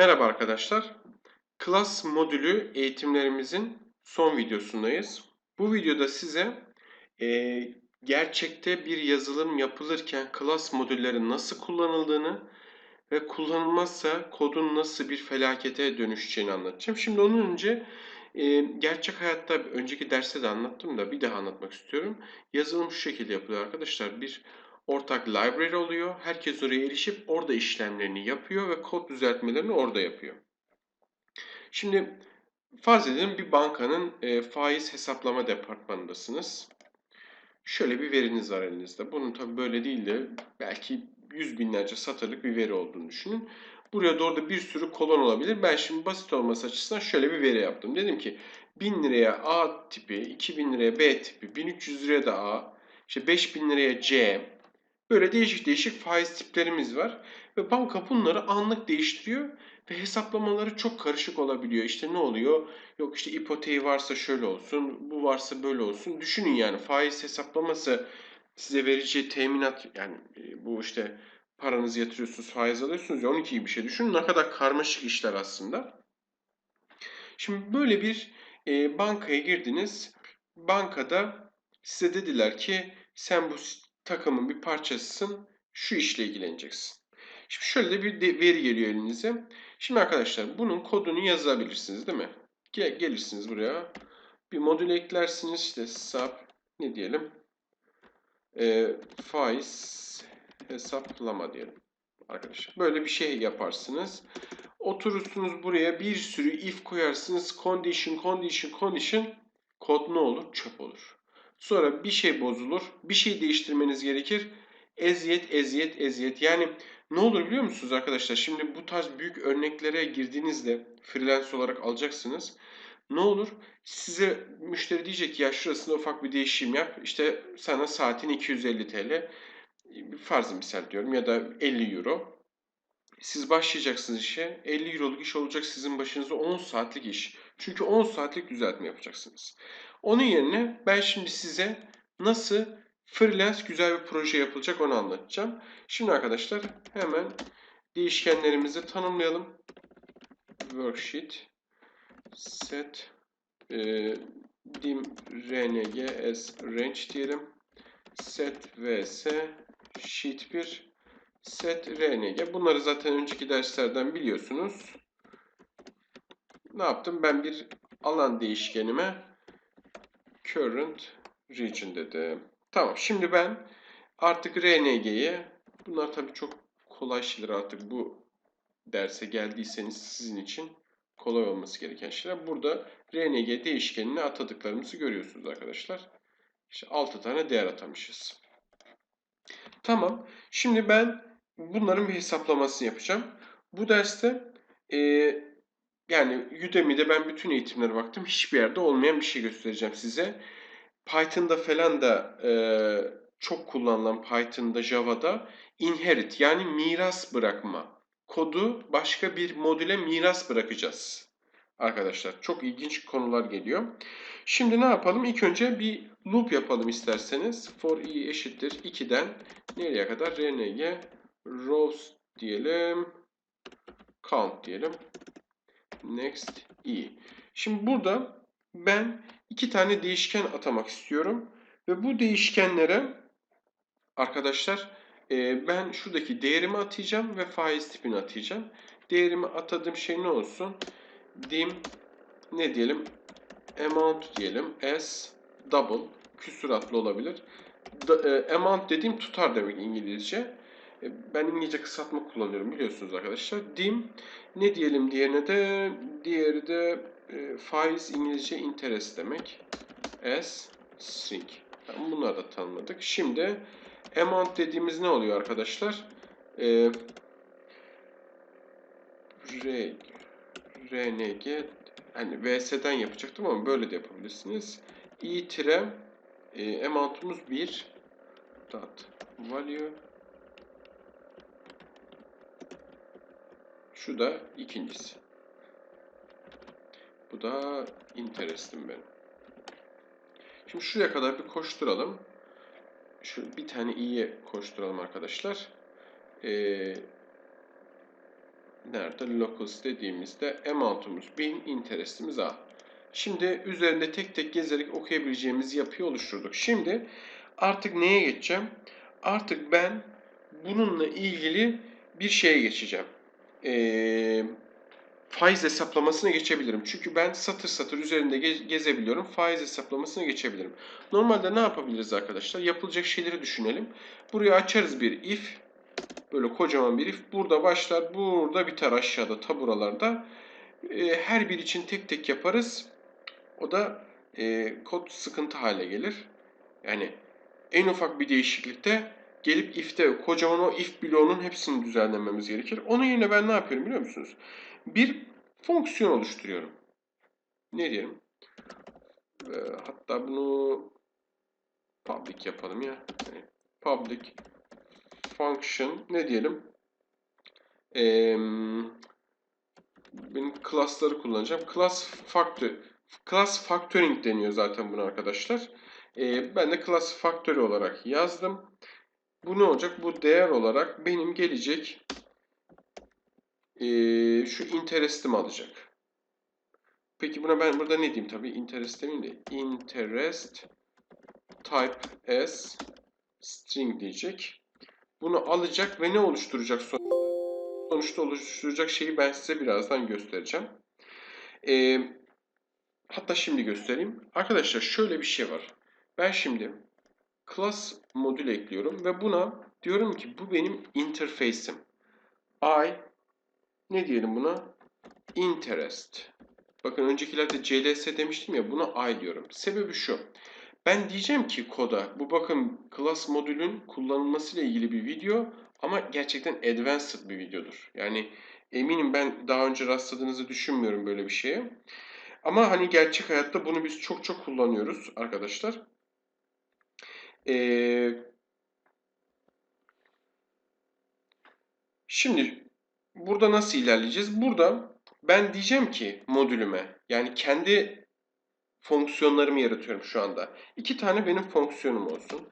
Merhaba arkadaşlar. Class modülü eğitimlerimizin son videosundayız. Bu videoda size e, gerçekte bir yazılım yapılırken class modülleri nasıl kullanıldığını ve kullanılmazsa kodun nasıl bir felakete dönüşeceğini anlatacağım. Şimdi onun önce e, gerçek hayatta önceki derste de anlattım da bir daha anlatmak istiyorum. Yazılım şu şekilde yapılıyor arkadaşlar. Bir ortak library oluyor. Herkes oraya erişip orada işlemlerini yapıyor ve kod düzeltmelerini orada yapıyor. Şimdi farz edelim bir bankanın e, faiz hesaplama departmanındasınız. Şöyle bir veriniz var elinizde. Bunun tabi böyle değil de belki yüz binlerce satırlık bir veri olduğunu düşünün. Buraya doğru da bir sürü kolon olabilir. Ben şimdi basit olması açısından şöyle bir veri yaptım. Dedim ki 1000 liraya A tipi, 2000 liraya B tipi, 1300 liraya da A, işte 5000 liraya C, Böyle değişik değişik faiz tiplerimiz var. Ve banka bunları anlık değiştiriyor ve hesaplamaları çok karışık olabiliyor. İşte ne oluyor? Yok işte ipoteği varsa şöyle olsun, bu varsa böyle olsun. Düşünün yani faiz hesaplaması size vereceği teminat yani e, bu işte paranızı yatırıyorsunuz, faiz alıyorsunuz ya 12 gibi bir şey düşünün. Ne kadar karmaşık işler aslında. Şimdi böyle bir e, bankaya girdiniz. Bankada size dediler ki sen bu takımın bir parçasısın. Şu işle ilgileneceksin. Şimdi şöyle bir veri geliyor elinize. Şimdi arkadaşlar bunun kodunu yazabilirsiniz değil mi? Gel, gelirsiniz buraya. Bir modül eklersiniz. işte sub ne diyelim? E, faiz hesaplama diyelim. Arkadaşlar böyle bir şey yaparsınız. Oturursunuz buraya bir sürü if koyarsınız. Condition, condition, condition. Kod ne olur? Çöp olur. Sonra bir şey bozulur. Bir şey değiştirmeniz gerekir. Eziyet, eziyet, eziyet. Yani ne olur biliyor musunuz arkadaşlar? Şimdi bu tarz büyük örneklere girdiğinizde freelance olarak alacaksınız. Ne olur? Size müşteri diyecek ki ya şurasında ufak bir değişim yap. İşte sana saatin 250 TL. Farzı misal diyorum ya da 50 euro. Siz başlayacaksınız işe. 50 euroluk iş olacak sizin başınıza 10 saatlik iş. Çünkü 10 saatlik düzeltme yapacaksınız. Onun yerine ben şimdi size nasıl freelance güzel bir proje yapılacak onu anlatacağım. Şimdi arkadaşlar hemen değişkenlerimizi tanımlayalım. Worksheet set e, dim rng as range diyelim. Set vs sheet 1 set rng. Bunları zaten önceki derslerden biliyorsunuz. Ne yaptım? Ben bir alan değişkenime current region dedim. Tamam şimdi ben artık RNG'ye bunlar tabii çok kolay şeyler artık bu derse geldiyseniz sizin için kolay olması gereken şeyler. Burada RNG değişkenine atadıklarımızı görüyorsunuz arkadaşlar. İşte 6 tane değer atamışız. Tamam. Şimdi ben bunların bir hesaplamasını yapacağım. Bu derste e, yani Udemy'de ben bütün eğitimlere baktım. Hiçbir yerde olmayan bir şey göstereceğim size. Python'da falan da e, çok kullanılan Python'da, Java'da inherit yani miras bırakma. Kodu başka bir modüle miras bırakacağız. Arkadaşlar çok ilginç konular geliyor. Şimdi ne yapalım? İlk önce bir loop yapalım isterseniz. For i eşittir 2'den nereye kadar? rng rows diyelim. Count diyelim next i. Şimdi burada ben iki tane değişken atamak istiyorum. Ve bu değişkenlere arkadaşlar e, ben şuradaki değerimi atayacağım ve faiz tipini atayacağım. Değerimi atadığım şey ne olsun? Dim ne diyelim? Amount diyelim. S double küsuratlı olabilir. Da, e, amount dediğim tutar demek İngilizce. E, ben İngilizce kısaltma kullanıyorum biliyorsunuz arkadaşlar. Dim ne diyelim diğerine de diğeri de e, faiz İngilizce interest demek. S string. Tamam, bunları da tanımladık. Şimdi amount dediğimiz ne oluyor arkadaşlar? E, R, RNG hani VS'den yapacaktım ama böyle de yapabilirsiniz. i tire e, amount'umuz 1 dot value Şu da ikincisi. Bu da interestim benim. Şimdi şuraya kadar bir koşturalım. Şu bir tane i'ye koşturalım arkadaşlar. Ee, nerede locals dediğimizde amount'umuz 1000, interest'imiz A. Şimdi üzerinde tek tek gezerek okuyabileceğimiz yapıyı oluşturduk. Şimdi artık neye geçeceğim? Artık ben bununla ilgili bir şeye geçeceğim. Ee, faiz hesaplamasına geçebilirim. Çünkü ben satır satır üzerinde ge- gezebiliyorum. Faiz hesaplamasına geçebilirim. Normalde ne yapabiliriz arkadaşlar? Yapılacak şeyleri düşünelim. Buraya açarız bir if. Böyle kocaman bir if. Burada başlar, burada biter aşağıda taburalarda. Ee, her bir için tek tek yaparız. O da e, kod sıkıntı hale gelir. Yani en ufak bir değişiklikte gelip if'te kocaman o if bloğunun hepsini düzenlememiz gerekir. Onun yerine ben ne yapıyorum biliyor musunuz? Bir fonksiyon oluşturuyorum. Ne diyelim? Ee, hatta bunu public yapalım ya. Public function ne diyelim? Ee, benim class'ları kullanacağım. Class factor class factoring deniyor zaten buna arkadaşlar. Ee, ben de class factory olarak yazdım. Bu ne olacak? Bu değer olarak benim gelecek ee, şu interest'imi alacak. Peki buna ben burada ne diyeyim tabii? Interest demeyeyim de interest type as string diyecek. Bunu alacak ve ne oluşturacak sonuçta? Oluşturacak şeyi ben size birazdan göstereceğim. Ee, hatta şimdi göstereyim. Arkadaşlar şöyle bir şey var. Ben şimdi class modül ekliyorum ve buna diyorum ki bu benim interface'im. I ne diyelim buna? Interest. Bakın öncekilerde CLS demiştim ya buna I diyorum. Sebebi şu. Ben diyeceğim ki koda bu bakın class modülün kullanılması ile ilgili bir video ama gerçekten advanced bir videodur. Yani eminim ben daha önce rastladığınızı düşünmüyorum böyle bir şeye. Ama hani gerçek hayatta bunu biz çok çok kullanıyoruz arkadaşlar. Ee, şimdi burada nasıl ilerleyeceğiz? Burada ben diyeceğim ki modülüme yani kendi fonksiyonlarımı yaratıyorum şu anda. İki tane benim fonksiyonum olsun.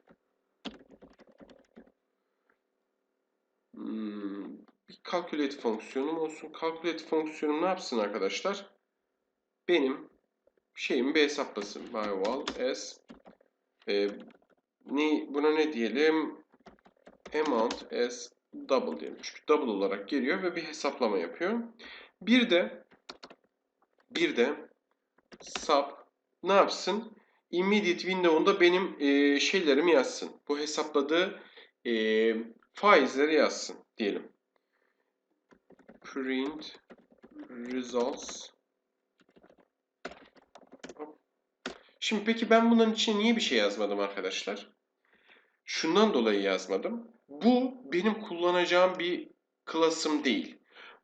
Hmm, bir calculate fonksiyonum olsun. Calculate fonksiyonum ne yapsın arkadaşlar? Benim şeyimi bir hesaplasın. By as e, ne, buna ne diyelim? Amount as double diyelim. Çünkü double olarak geliyor ve bir hesaplama yapıyor. Bir de bir de sub ne yapsın? Immediate window'unda benim e, şeylerimi yazsın. Bu hesapladığı e, faizleri yazsın diyelim. Print results. Şimdi peki ben bunların için niye bir şey yazmadım arkadaşlar? Şundan dolayı yazmadım. Bu benim kullanacağım bir klasım değil.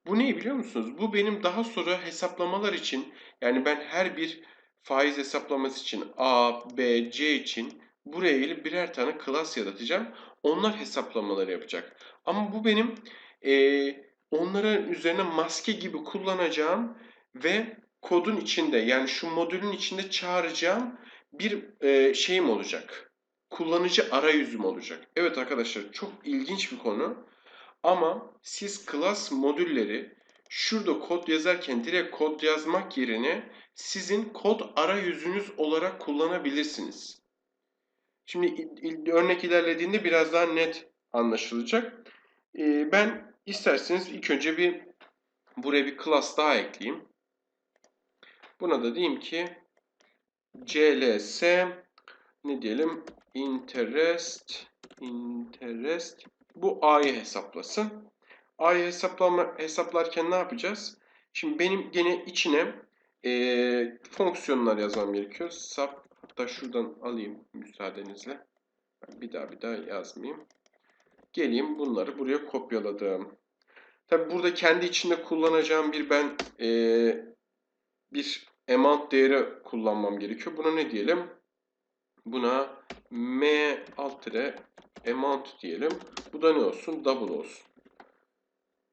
Bu ne biliyor musunuz? Bu benim daha sonra hesaplamalar için yani ben her bir faiz hesaplaması için A, B, C için buraya gelip birer tane klas yaratacağım. Onlar hesaplamaları yapacak. Ama bu benim e, onların üzerine maske gibi kullanacağım ve kodun içinde yani şu modülün içinde çağıracağım bir e, şeyim olacak. Kullanıcı arayüzüm olacak. Evet arkadaşlar çok ilginç bir konu. Ama siz class modülleri şurada kod yazarken direkt kod yazmak yerine sizin kod arayüzünüz olarak kullanabilirsiniz. Şimdi örnek ilerlediğinde biraz daha net anlaşılacak. Ee, ben isterseniz ilk önce bir buraya bir class daha ekleyeyim. Buna da diyeyim ki cls ne diyelim interest interest bu a'yı hesaplasın. A'yı hesaplama, hesaplarken ne yapacağız? Şimdi benim gene içine e, fonksiyonlar yazmam gerekiyor. Sub hatta şuradan alayım müsaadenizle. Bir daha bir daha yazmayayım. Geleyim bunları buraya kopyaladım. Tabi burada kendi içinde kullanacağım bir ben e, bir amount değeri kullanmam gerekiyor. Buna ne diyelim? Buna m alt amount diyelim. Bu da ne olsun? Double olsun.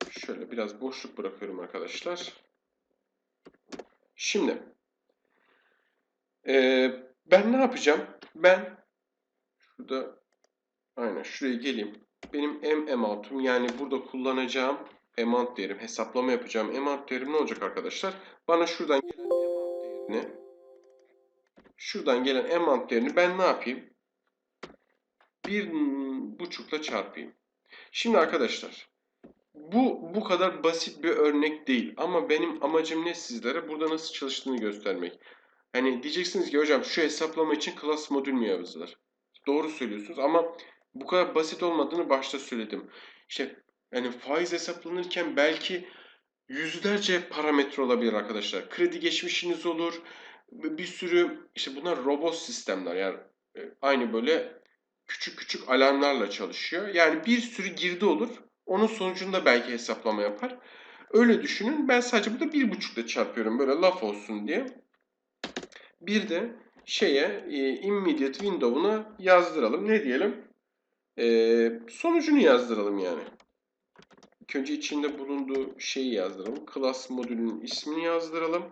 Şöyle biraz boşluk bırakıyorum arkadaşlar. Şimdi e, ben ne yapacağım? Ben şurada aynen şuraya geleyim. Benim m amount'um yani burada kullanacağım amount değerim, hesaplama yapacağım amount değerim ne olacak arkadaşlar? Bana şuradan gelen amount değerini şuradan gelen amount değerini ben ne yapayım? Bir buçukla çarpayım. Şimdi arkadaşlar bu bu kadar basit bir örnek değil ama benim amacım ne sizlere? Burada nasıl çalıştığını göstermek. Hani diyeceksiniz ki hocam şu hesaplama için class modül mü yazılır? Doğru söylüyorsunuz ama bu kadar basit olmadığını başta söyledim. İşte yani faiz hesaplanırken belki yüzlerce parametre olabilir arkadaşlar. Kredi geçmişiniz olur. Bir sürü işte bunlar robot sistemler yani e, aynı böyle küçük küçük alarmlarla çalışıyor. Yani bir sürü girdi olur. Onun sonucunda belki hesaplama yapar. Öyle düşünün. Ben sadece burada bir buçukla çarpıyorum. Böyle laf olsun diye. Bir de şeye e, immediate window'una yazdıralım. Ne diyelim? E, sonucunu yazdıralım yani. İlk önce içinde bulunduğu şeyi yazdıralım. Class modülünün ismini yazdıralım.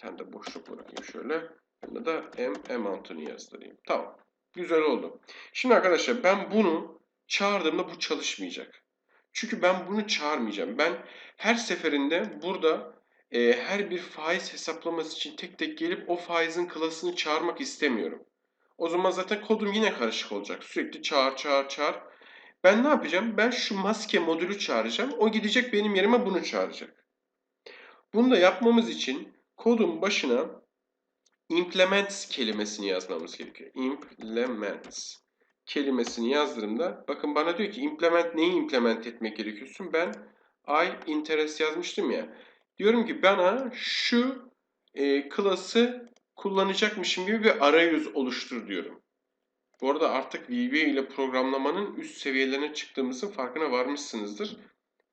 Tane de boşluk bırakayım şöyle. Bunda da m amount'unu yazdırayım. Tamam. Güzel oldu. Şimdi arkadaşlar ben bunu çağırdığımda bu çalışmayacak. Çünkü ben bunu çağırmayacağım. Ben her seferinde burada e, her bir faiz hesaplaması için tek tek gelip o faizin klasını çağırmak istemiyorum. O zaman zaten kodum yine karışık olacak. Sürekli çağır çağır çağır. Ben ne yapacağım? Ben şu maske modülü çağıracağım. O gidecek benim yerime bunu çağıracak. Bunu da yapmamız için kodun başına implements kelimesini yazmamız gerekiyor. Implements kelimesini yazdığımda bakın bana diyor ki implement neyi implement etmek gerekiyorsun? Ben I interest yazmıştım ya. Diyorum ki bana şu e, klası kullanacakmışım gibi bir arayüz oluştur diyorum. Bu arada artık VB ile programlamanın üst seviyelerine çıktığımızın farkına varmışsınızdır.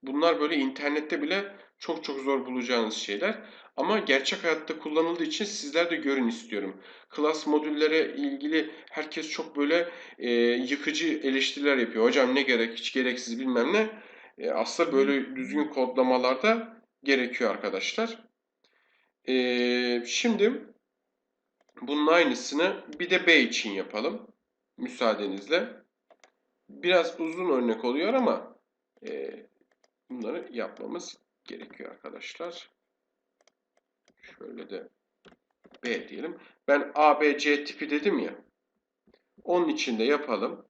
Bunlar böyle internette bile çok çok zor bulacağınız şeyler. Ama gerçek hayatta kullanıldığı için sizler de görün istiyorum. Klas modüllere ilgili herkes çok böyle e, yıkıcı eleştiriler yapıyor. Hocam ne gerek, hiç gereksiz bilmem ne. E, aslında böyle düzgün kodlamalarda gerekiyor arkadaşlar. E, şimdi bunun aynısını bir de B için yapalım. Müsaadenizle. Biraz uzun örnek oluyor ama e, bunları yapmamız gerekiyor arkadaşlar. Şöyle de B diyelim. Ben A, B, C tipi dedim ya. Onun içinde yapalım.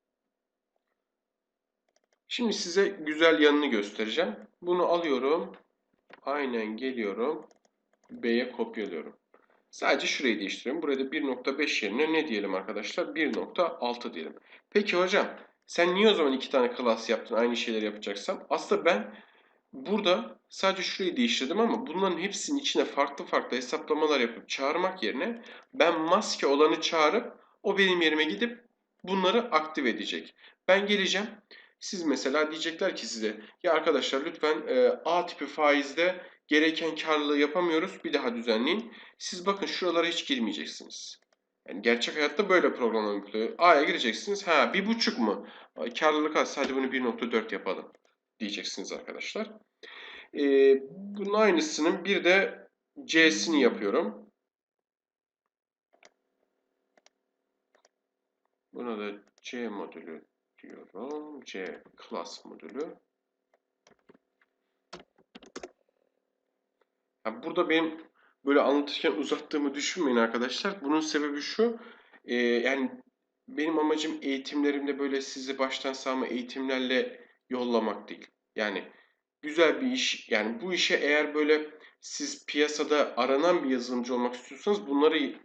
Şimdi size güzel yanını göstereceğim. Bunu alıyorum. Aynen geliyorum. B'ye kopyalıyorum. Sadece şurayı değiştiriyorum. Burada 1.5 yerine ne diyelim arkadaşlar? 1.6 diyelim. Peki hocam sen niye o zaman iki tane klas yaptın aynı şeyleri yapacaksam? Aslında ben burada sadece şurayı değiştirdim ama bunların hepsinin içine farklı farklı hesaplamalar yapıp çağırmak yerine ben maske olanı çağırıp o benim yerime gidip bunları aktive edecek. Ben geleceğim. Siz mesela diyecekler ki size ya arkadaşlar lütfen e, A tipi faizde gereken karlılığı yapamıyoruz. Bir daha düzenleyin. Siz bakın şuralara hiç girmeyeceksiniz. Yani gerçek hayatta böyle programlama. A'ya gireceksiniz. Ha bir buçuk mu? Karlılık az. Hadi bunu 1.4 yapalım. Diyeceksiniz arkadaşlar. Ee, bunun aynısının bir de C'sini yapıyorum. Buna da C modülü diyorum. C class modülü. Yani burada benim böyle anlatırken uzattığımı düşünmeyin arkadaşlar. Bunun sebebi şu. E, yani benim amacım eğitimlerimde böyle sizi baştan sağma eğitimlerle yollamak değil. Yani güzel bir iş. Yani bu işe eğer böyle siz piyasada aranan bir yazılımcı olmak istiyorsanız bunları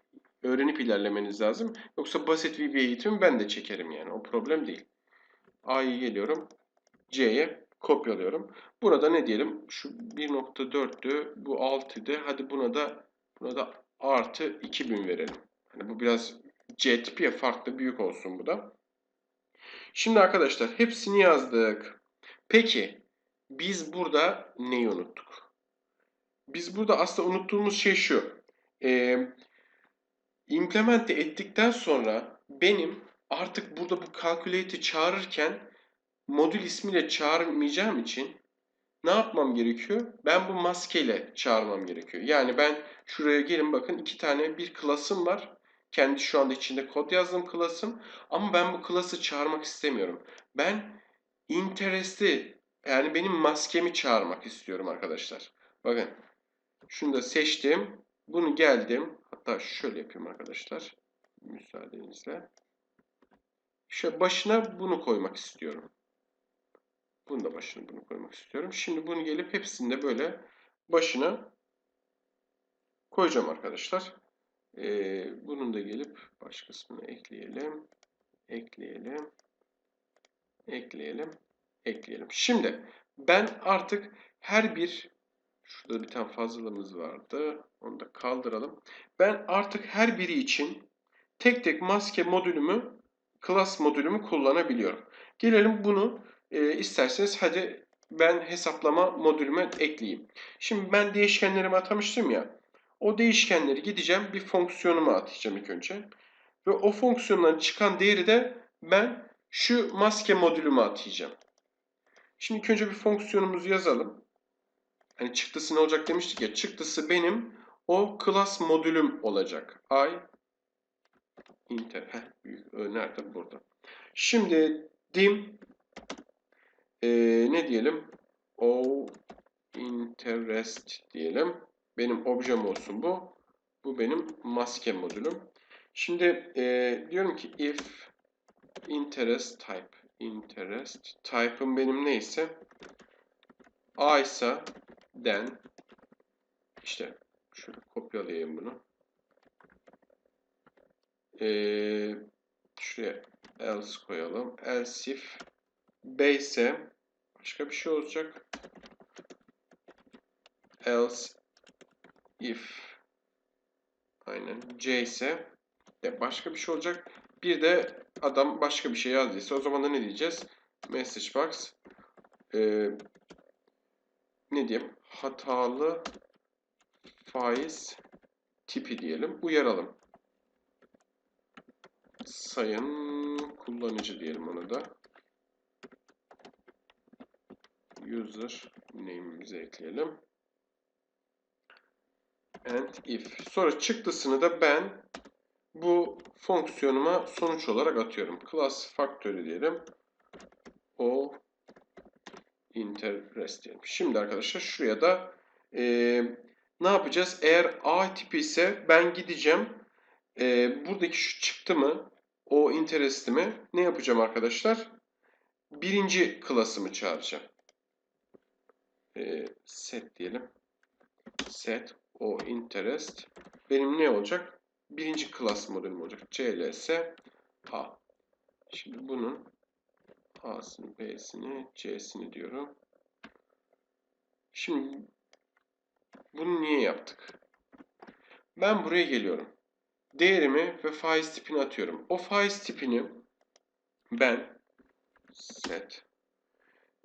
öğrenip ilerlemeniz lazım. Yoksa basit bir eğitim ben de çekerim yani. O problem değil. A'yı geliyorum. C'ye kopyalıyorum. Burada ne diyelim? Şu 1.4'tü. Bu 6'dı. Hadi buna da buna da artı 2000 verelim. Hani bu biraz C tipi ya farklı büyük olsun bu da. Şimdi arkadaşlar hepsini yazdık. Peki biz burada neyi unuttuk? Biz burada aslında unuttuğumuz şey şu. Ee, implemente ettikten sonra benim artık burada bu calculate'i çağırırken modül ismiyle çağırmayacağım için ne yapmam gerekiyor? Ben bu maskeyle çağırmam gerekiyor. Yani ben şuraya gelin bakın iki tane bir klasım var. Kendi şu anda içinde kod yazdığım klasım. Ama ben bu klası çağırmak istemiyorum. Ben interest'i yani benim maskemi çağırmak istiyorum arkadaşlar. Bakın. Şunu da seçtim. Bunu geldim. Hatta şöyle yapayım arkadaşlar. Müsaadenizle. Şöyle başına bunu koymak istiyorum. Bunu da başına bunu koymak istiyorum. Şimdi bunu gelip hepsinde böyle başına koyacağım arkadaşlar. Ee, bunun da gelip baş kısmını ekleyelim. Ekleyelim. Ekleyelim. Ekleyelim. Şimdi ben artık her bir şurada bir tane fazlalığımız vardı. Onu da kaldıralım. Ben artık her biri için tek tek maske modülümü class modülümü kullanabiliyorum. Gelelim bunu e, isterseniz hadi ben hesaplama modülüme ekleyeyim. Şimdi ben değişkenlerimi atamıştım ya. O değişkenleri gideceğim bir fonksiyonuma atacağım ilk önce. Ve o fonksiyondan çıkan değeri de ben şu maske modülüme atayacağım. Şimdi ilk önce bir fonksiyonumuzu yazalım. Hani çıktısı ne olacak demiştik ya. Çıktısı benim o class modülüm olacak. I inter. Heh, büyük. Nerede? Burada. Şimdi dim e, ne diyelim? O interest diyelim. Benim objem olsun bu. Bu benim maske modülüm. Şimdi e, diyorum ki if interest type interest type'ım benim neyse a ise then işte şöyle kopyalayayım bunu. Ee, şuraya else koyalım. Else if B ise başka bir şey olacak. Else if aynen C ise de başka bir şey olacak. Bir de adam başka bir şey yazdıysa o zaman da ne diyeceğiz? Message box ee, ne diyeyim? Hatalı faiz tipi diyelim. Uyaralım. Sayın kullanıcı diyelim onu da. User name'imizi ekleyelim. And if. Sonra çıktısını da ben bu fonksiyonuma sonuç olarak atıyorum. Class factory diyelim. O interest diyelim. Şimdi arkadaşlar şuraya da e, ne yapacağız? Eğer A tipi ise ben gideceğim. E, buradaki şu çıktı mı o interest'imi ne yapacağım arkadaşlar? Birinci klasımı çağıracağım. E, set diyelim. Set o interest benim ne olacak? Birinci klas modelim olacak. CLS A. Şimdi bunun A'sını, B'sini, C'sini diyorum. Şimdi bunu niye yaptık? Ben buraya geliyorum. Değerimi ve faiz tipini atıyorum. O faiz tipini ben set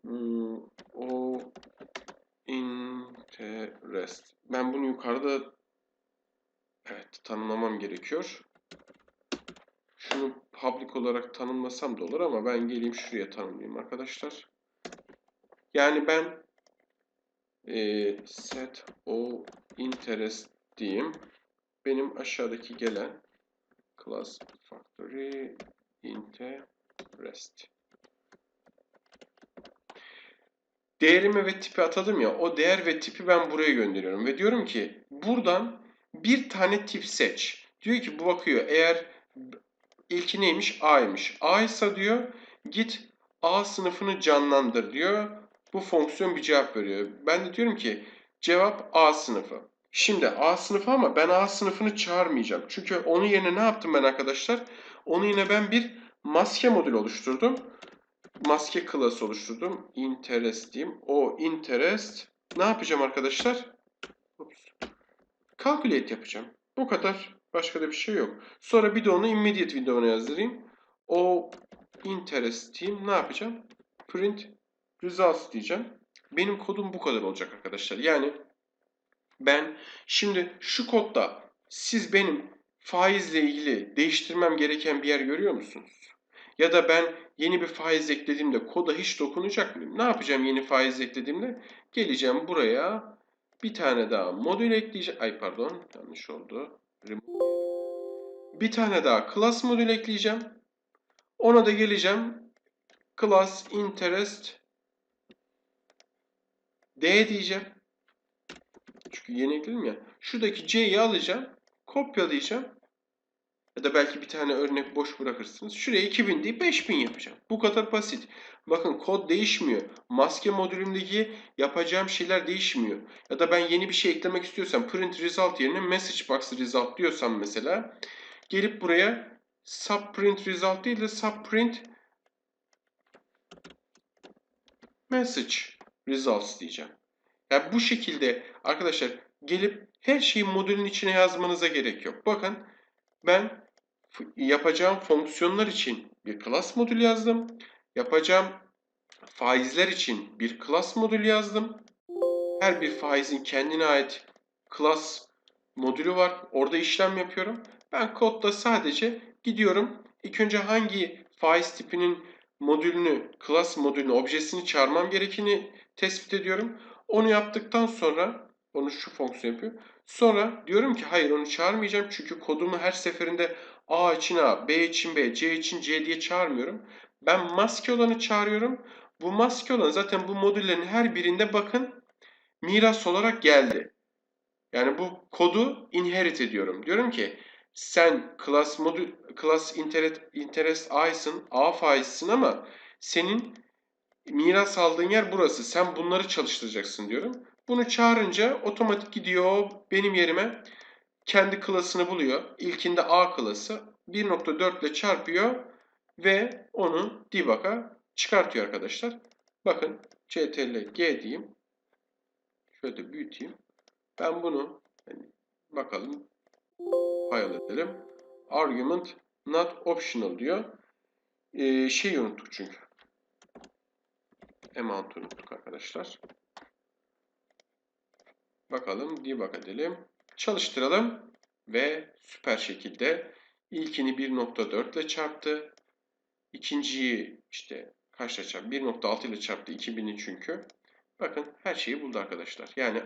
hmm, o interest ben bunu yukarıda evet tanımlamam gerekiyor. Şunu public olarak tanımlasam da olur ama ben geleyim şuraya tanımlayayım arkadaşlar. Yani ben e, set o interest diyeyim. Benim aşağıdaki gelen class factory interest. Değerimi ve tipi atadım ya o değer ve tipi ben buraya gönderiyorum ve diyorum ki buradan bir tane tip seç. Diyor ki bu bakıyor eğer ilki neymiş? A'ymış. A ise diyor git A sınıfını canlandır diyor. Bu fonksiyon bir cevap veriyor. Ben de diyorum ki cevap A sınıfı. Şimdi A sınıfı ama ben A sınıfını çağırmayacağım. Çünkü onun yerine ne yaptım ben arkadaşlar? Onun yine ben bir maske modül oluşturdum. Maske klası oluşturdum. Interest diyeyim. O interest ne yapacağım arkadaşlar? Ups. Calculate yapacağım. Bu kadar. Başka da bir şey yok. Sonra bir de onu immediate window'una yazdırayım. O interest diyeyim. Ne yapacağım? Print results diyeceğim. Benim kodum bu kadar olacak arkadaşlar. Yani ben şimdi şu kodda siz benim faizle ilgili değiştirmem gereken bir yer görüyor musunuz? Ya da ben yeni bir faiz eklediğimde koda hiç dokunacak mıyım? Ne yapacağım yeni faiz eklediğimde? Geleceğim buraya bir tane daha modül ekleyeceğim. Ay pardon yanlış oldu. Bir tane daha class modül ekleyeceğim. Ona da geleceğim. Class interest D diyeceğim. Çünkü yeni ekledim ya. Şuradaki C'yi alacağım. Kopyalayacağım. Ya da belki bir tane örnek boş bırakırsınız. Şuraya 2000 deyip 5000 yapacağım. Bu kadar basit. Bakın kod değişmiyor. Maske modülümdeki yapacağım şeyler değişmiyor. Ya da ben yeni bir şey eklemek istiyorsam print result yerine message box result diyorsam mesela gelip buraya subprint result değil de subprint message results diyeceğim. Yani bu şekilde arkadaşlar gelip her şeyi modülün içine yazmanıza gerek yok. Bakın ben yapacağım fonksiyonlar için bir class modül yazdım. Yapacağım faizler için bir class modül yazdım. Her bir faizin kendine ait class modülü var. Orada işlem yapıyorum. Ben kodda sadece gidiyorum. İlk önce hangi faiz tipinin modülünü, class modülünü, objesini çağırmam gerektiğini tespit ediyorum. Onu yaptıktan sonra onu şu fonksiyon yapıyor. Sonra diyorum ki hayır onu çağırmayacağım çünkü kodumu her seferinde A için A, B için B, C için C diye çağırmıyorum. Ben maske olanı çağırıyorum. Bu maske olan zaten bu modüllerin her birinde bakın miras olarak geldi. Yani bu kodu inherit ediyorum. Diyorum ki sen class modül class interest, interest A'sın, A faizsin ama senin miras aldığın yer burası. Sen bunları çalıştıracaksın diyorum. Bunu çağırınca otomatik gidiyor benim yerime kendi klasını buluyor. İlkinde A klası 1.4 ile çarpıyor ve onu debug'a çıkartıyor arkadaşlar. Bakın ctrl g diyeyim. Şöyle büyüteyim. Ben bunu yani bakalım file edelim. Argument not optional diyor. Ee, şeyi unuttuk çünkü. Amount unuttuk arkadaşlar. Bakalım debug edelim. Çalıştıralım ve süper şekilde ilkini 1.4 ile çarptı. İkinciyi işte kaçla çarptı? 1.6 ile çarptı 2000'i çünkü. Bakın her şeyi buldu arkadaşlar. Yani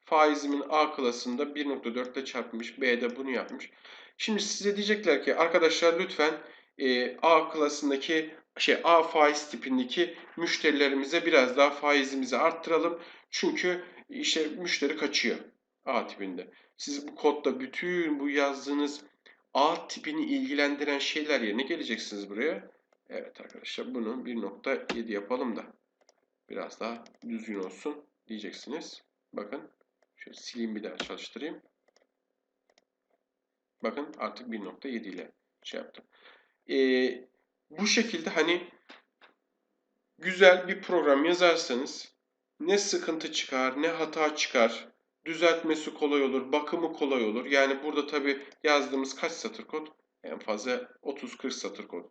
faizimin A klasında 1.4 ile çarpmış. B'de bunu yapmış. Şimdi size diyecekler ki arkadaşlar lütfen e, A klasındaki şey A faiz tipindeki müşterilerimize biraz daha faizimizi arttıralım. Çünkü işte müşteri kaçıyor A tipinde. Siz bu kodda bütün bu yazdığınız A tipini ilgilendiren şeyler yerine geleceksiniz buraya. Evet arkadaşlar bunu 1.7 yapalım da biraz daha düzgün olsun diyeceksiniz. Bakın şöyle sileyim bir daha çalıştırayım. Bakın artık 1.7 ile şey yaptım. Ee, bu şekilde hani güzel bir program yazarsanız ne sıkıntı çıkar ne hata çıkar düzeltmesi kolay olur, bakımı kolay olur. Yani burada tabi yazdığımız kaç satır kod? En fazla 30-40 satır kod.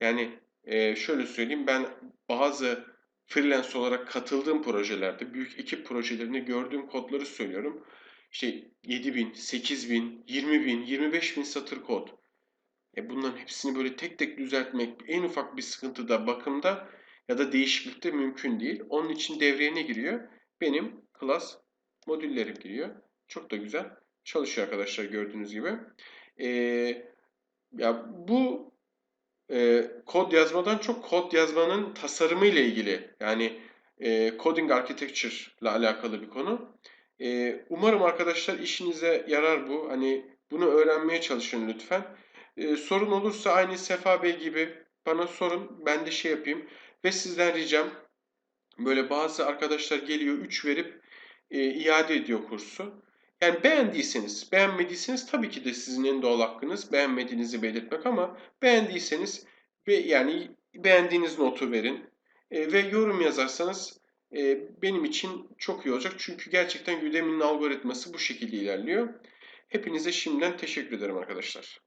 Yani e, şöyle söyleyeyim ben bazı freelance olarak katıldığım projelerde, büyük ekip projelerinde gördüğüm kodları söylüyorum. İşte 7000, 8000, 20000, 25000 satır kod. E bunların hepsini böyle tek tek düzeltmek en ufak bir sıkıntıda, bakımda ya da değişiklikte mümkün değil. Onun için devreye ne giriyor? Benim class modüllerim giriyor. Çok da güzel çalışıyor arkadaşlar gördüğünüz gibi. Ee, ya bu e, kod yazmadan çok kod yazmanın tasarımı ile ilgili yani e, coding architecture ile alakalı bir konu. E, umarım arkadaşlar işinize yarar bu. Hani bunu öğrenmeye çalışın lütfen. E, sorun olursa aynı Sefa Bey gibi bana sorun. Ben de şey yapayım. Ve sizden ricam böyle bazı arkadaşlar geliyor 3 verip e, iade ediyor kursu. Yani beğendiyseniz, beğenmediyseniz tabii ki de sizin en doğal hakkınız beğenmediğinizi belirtmek ama beğendiyseniz ve yani beğendiğiniz notu verin e, ve yorum yazarsanız e, benim için çok iyi olacak. Çünkü gerçekten Udemy'nin algoritması bu şekilde ilerliyor. Hepinize şimdiden teşekkür ederim arkadaşlar.